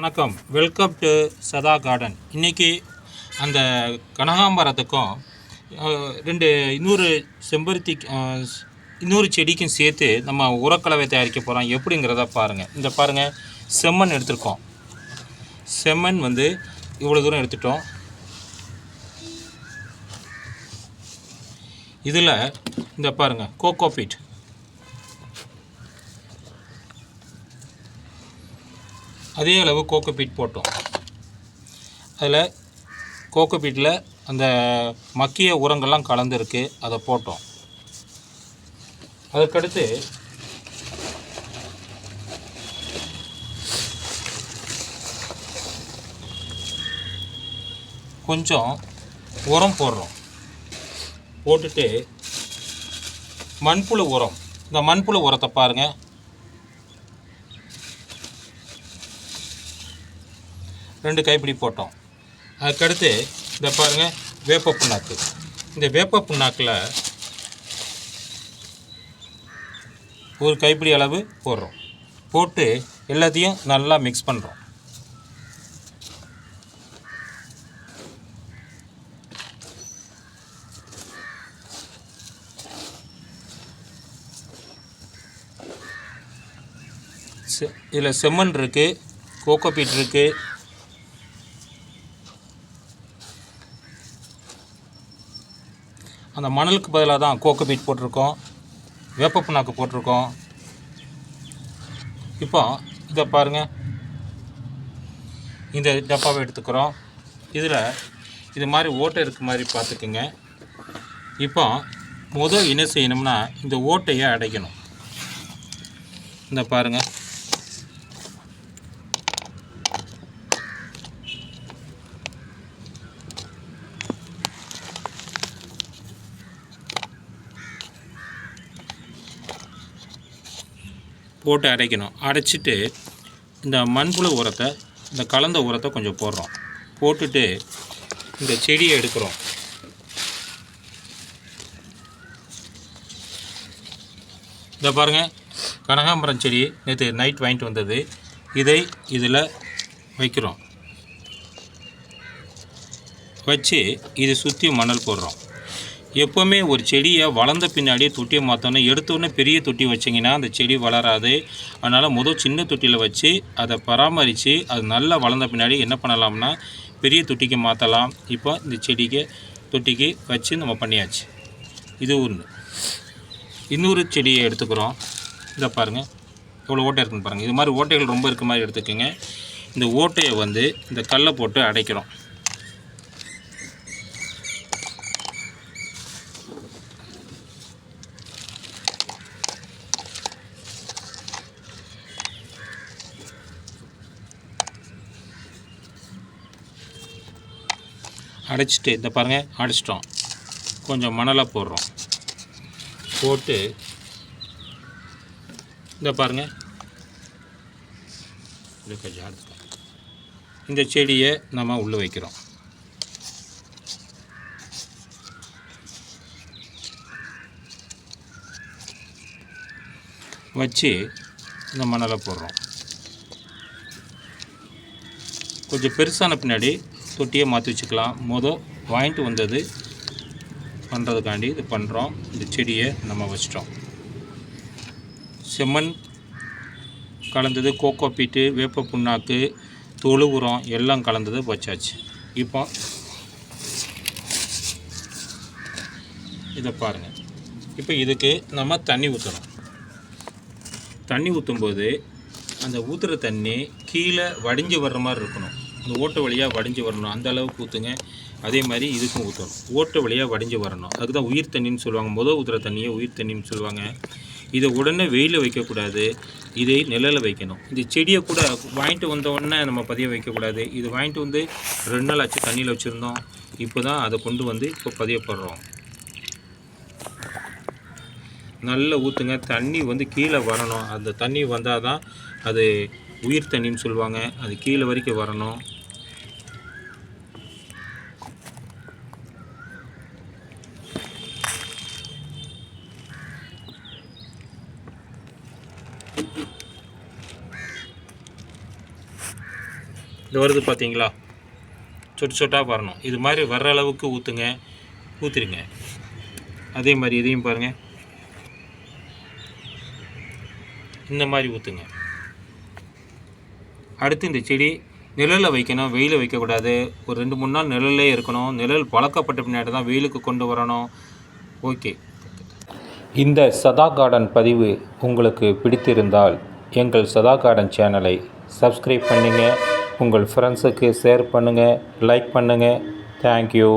வணக்கம். Welcome to சதா garden இன்றைக்கி அந்த கனகாம்பரத்துக்கும் ரெண்டு இன்னொரு செம்பருத்தி இன்னொரு செடிக்கும் சேர்த்து நம்ம உரக்கலவை தயாரிக்க போகிறோம் எப்படிங்கிறத பாருங்கள் இந்த பாருங்கள் செம்மண் எடுத்திருக்கோம். செம்மண் வந்து இவ்வளோ தூரம் எடுத்துட்டோம். இதில் இந்த பாருங்கள் கோகோபீட் அதே அளவு கோகோபீட் போட்டோம். அதில் கோகோபீட்டில் அந்த மக்கிய உரங்கள்லாம் கலந்துருக்கு அதை போட்டோம். அதற்கடுத்து கொஞ்சம் உரம் போடுறோம். போட்டுட்டு மண்புழு உரம் இந்த மண்புழு உரத்தை பாருங்கள் ரெண்டு கைப்பிடி போட்டோம். அதுக்கடுத்து இந்த பாருங்கள் வேப்ப புண்ணாக்கு இந்த வேப்ப புண்ணாக்கில் ஒரு கைப்பிடி அளவு போடுறோம். போட்டு எல்லாத்தையும் நல்லா மிக்ஸ் பண்ணுறோம் இதில் செம்மண் இருக்குது கோகோபீட் இருக்குது அந்த மணலுக்கு பதிலாக தான் கோகோ பீட் போட்டிருக்கோம் வேப்ப புண்ணாக்கு போட்டிருக்கோம். இப்போ இதை பாருங்கள் இந்த டப்பாவை எடுத்துக்கிறோம். இதில் இது மாதிரி ஓட்டை இருக்க மாதிரி பார்த்துக்குங்க. இப்போ முதல் என்ன செய்யணும்னா இந்த ஓட்டையை அடைக்கணும். இந்த பாருங்கள் போட்டு அடைக்கணும் அடைச்சிட்டு இந்த மண்புழு உரத்தை இந்த கலந்த உரத்தை கொஞ்சம் போடுறோம். போட்டுட்டு இந்த செடியை எடுக்கிறோம். இதை பாருங்கள் கனகாம்பரம் செடி நேற்று நைட் வாங்கிட்டு வந்தது. இதை இதில் வைக்கிறோம். வச்சு இதை சுற்றி மணல் போடுறோம். எப்போவுமே ஒரு செடியை வளர்ந்த பின்னாடியே தொட்டியை மாற்றணும் எடுத்தோடனே பெரிய தொட்டி வச்சிங்கன்னா அந்த செடி வளராது. அதனால் முதல் சின்ன தொட்டியில் வச்சு அதை பராமரித்து அது நல்லா வளர்ந்த பின்னாடி என்ன பண்ணலாம்னா பெரிய தொட்டிக்கு மாற்றலாம் இப்போ இந்த செடிக்கு தொட்டிக்கு வச்சு நம்ம பண்ணியாச்சு. இது ஒன்று இன்னொரு செடியை எடுத்துக்கிறோம். இதை பாருங்கள் இவ்வளோ ஓட்டை இருக்குன்னு பாருங்கள் இது மாதிரி ஓட்டைகள் ரொம்ப இருக்க மாதிரி எடுத்துக்கோங்க. இந்த ஓட்டையை வந்து இந்த கல்லை போட்டு அடைக்கிறோம். அடைச்சிட்டு இந்த பாருங்கள் அடைச்சிட்டோம். கொஞ்சம் மணலாக போடுறோம். போட்டு இந்த பாருங்கள் இது கொஞ்சம் எடுத்துக்கோ இந்த செடியை நம்ம உள்ளே வைக்கிறோம். வச்சு இந்த மணலை போடுறோம். கொஞ்சம் பெருசான பின்னாடி தொட்டியை மாற்றி வச்சுக்கலாம். மொதல் வாங்கிட்டு வந்தது பண்ணுறதுக்காண்டி இது பண்ணுறோம் இந்த செடியை நம்ம வச்சிட்டோம். செம்மண் கலந்தது கோகோ பீட்டு வேப்ப புண்ணாக்கு தொழு உரம் எல்லாம் கலந்தது வச்சாச்சு. இப்போ இதை பாருங்கள் இப்போ இதுக்கு நம்ம தண்ணி ஊற்றணும் தண்ணி ஊற்றும்போது அந்த ஊற்றுற தண்ணி கீழே வடிஞ்சு வர்ற மாதிரி இருக்கணும். அந்த ஓட்டை வழியாக வடிஞ்சு வரணும். அந்த அளவுக்கு ஊற்றுங்க அதே மாதிரி இதுக்கும் ஊற்றணும் ஓட்டை வழியாக வடிஞ்சு வரணும். அதுக்கு தான் உயிர் தண்ணின்னு சொல்லுவாங்க. முதல் ஊற்றுற தண்ணியை உயிர் தண்ணின்னு சொல்லுவாங்க. இதை உடனே வெயிலில் வைக்கக்கூடாது. இதை நிழலில் வைக்கணும். இந்த செடியை கூட வாங்கிட்டு வந்த உடனே நம்ம பதிய வைக்கக்கூடாது. இது வாங்கிட்டு வந்து ரெண்டு நாள் ஆச்சு தண்ணியில் வச்சுருந்தோம். இப்போ தான் அதை கொண்டு வந்து இப்போ பதியப்படுறோம். நல்லா ஊற்றுங்க தண்ணி வந்து கீழே வரணும். அந்த தண்ணி வந்தால் தான் அது உயிர் தண்ணின்னு சொல்லுவாங்க. அது கீழே வரைக்கும் வரணும். இது வருது பார்த்தீங்களா? சொட்டு சொட்டாக வரணும். இது மாதிரி வர்ற அளவுக்கு ஊற்றுங்க ஊற்றிடுங்க அதே மாதிரி இதையும் பாருங்கள் இந்த மாதிரி ஊற்றுங்க அடுத்து இந்த செடி நிழலில் வைக்கணும். வெயிலில் வைக்கக்கூடாது. ஒரு ரெண்டு மூணு நாள் நிழல்லே இருக்கணும். நிழல் பழக்கப்பட்ட பின்னாடி தான் வெயிலுக்கு கொண்டு வரணும். ஓகே. இந்த சதா கார்டன் பதிவு உங்களுக்கு பிடித்திருந்தால் எங்கள் சதா கார்டன் சேனலை சப்ஸ்கிரைப் பண்ணுங்கள் உங்கள் ஃப்ரெண்ட்ஸுக்கு ஷேர் பண்ணுங்கள் லைக் பண்ணுங்கள் தேங்க்யூ